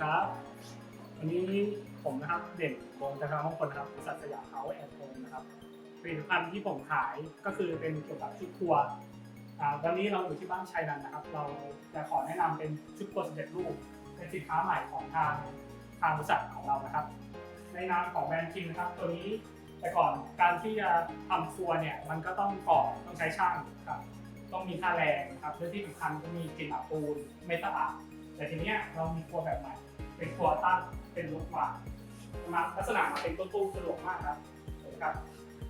ครับ วันนี้ผมนะครับเด่นวงจันทร์มงคลนะครับบริษัทสยามเฮาส์แอนด์โฮมนะครับผลิตภัณฑ์ที่ผมขายก็คือเป็นเกี่ยวกับชุดครัวอ่าวันนี้เราอยู่ที่บ้านชัยนันนะครับ เราจะขอแนะนำเป็นชุดครัวสำเร็จรูปเป็นสินค้าใหม่ของทางทางบริษัทของเรานะครับ ในนามของแบรนด์คิงนะครับ ตัวนี้แต่ก่อนการที่จะทำครัวเนี่ยมันก็ต้องก่อต้องใช้ช่างครับต้องมีค่าแรงนะครับและที่สำคัญก็มีกลิ่นอับปูนไม่สะอาดแต่ทีเนี้ยเรามีครัวแบบใหม่ เป็นครัวตั้งเป็นรถวางมาลักษณะมาเป็นตู้ตู้สะดวกมากครับนะครับ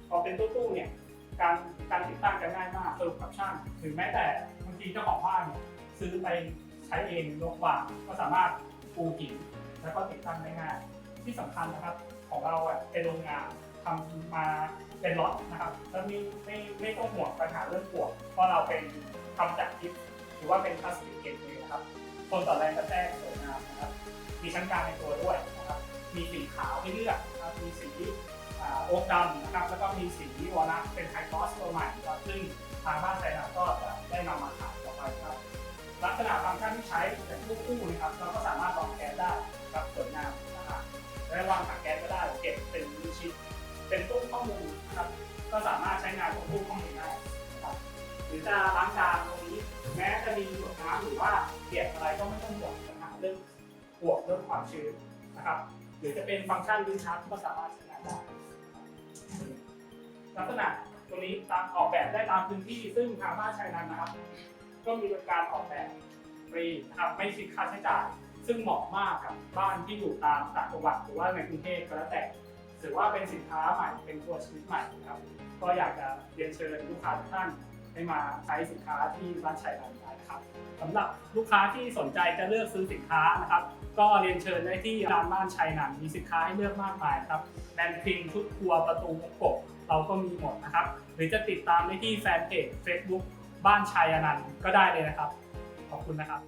พอเป็นตู้ตู้เนี่ยการการติดตั้งจะง่ายมากสะดวกกับช่างหรือแม้แต่บางทีเจ้าของบ้านเนี่ยซื้อไปใช้เองรถวางก็สามารถปูหินแล้วก็ติดตั้งได้ง่ายที่สำคัญนะครับของเราเป็นโรงงานทำมาเป็นล็อตนะครับแล้วไมีไม่ไม่ต้องห่วงปัญหาเรื่องปวกเพราะเราเป็นทำจากทิปห รือว่าเป็นพลาสติกเกรดเลยนะครับทนต่อแรงกระแทกสวยงามนะครับ มีชั้นกลางในตัวด้วยนะครับ มีสีขาวให้เลือกนะครับ มีสีอ่าโอ๊กดำนะครับ แล้วก็มีสีวอลนัทเป็นไฮกลอสตัวใหม่ครับซึ่งทางบ้านไทยนะก็จะได้นำมาขายต่อไปครับ ลักษณะฟังก์ชันที่ใช้เป็นคู่คู่นะครับ เราก็สามารถรองแก๊สได้ครับสวยงามนะครับและวางถังแก๊สก็ได้เก็บเป็นมือชิดเป็นตู้ข้อมูลนะครับ ก็สามารถใช้งานของตู้ข้อมูลได้นะครับหรือจะ แม้จะมีหยดน้ำหรือว่าเปียกอะไรก็ไม่ต้องห่วงปัญหาเรื่องบวกเรื่องความชื้นนะครับหรือจะเป็นฟังก์ชันลิ้นชักก็สามารถใช้งานได้ลักษณะตรงนี้ตามออกแบบได้ตามพื้นที่ซึ่งทางบ้านชัยนันนะครับ ก็มีการออกแบบฟรีนะครับไม่คิดค่าใช้จ่าย ซึ่งเหมาะมากกับบ้านที่อยู่ตามต่างจังหวัดหรือว่าในกรุงเทพก็แล้วแต่ถือว่าเป็นสินค้าใหม่เป็นตัวชีวิตใหม่นะครับ ก็อยากจะเรียนเชิญลูกค้าทุกท่าน ให้มาใช้สินค้าที่ร้านชัยนันได้นะครับสำหรับลูกค้าที่สนใจจะเลือกซื้อสินค้านะครับ ก็เรียนเชิญได้ที่ร้านบ้านชัยนันมีสินค้าให้เลือกมากมายครับแบรนด์พิงชุดครัวประตูมุกโกเราก็มีหมดนะครับ หรือจะติดตามได้ที่แฟนเพจ Facebook บ้านชัยอนันต์ก็ได้เลยนะครับ ขอบคุณนะครับ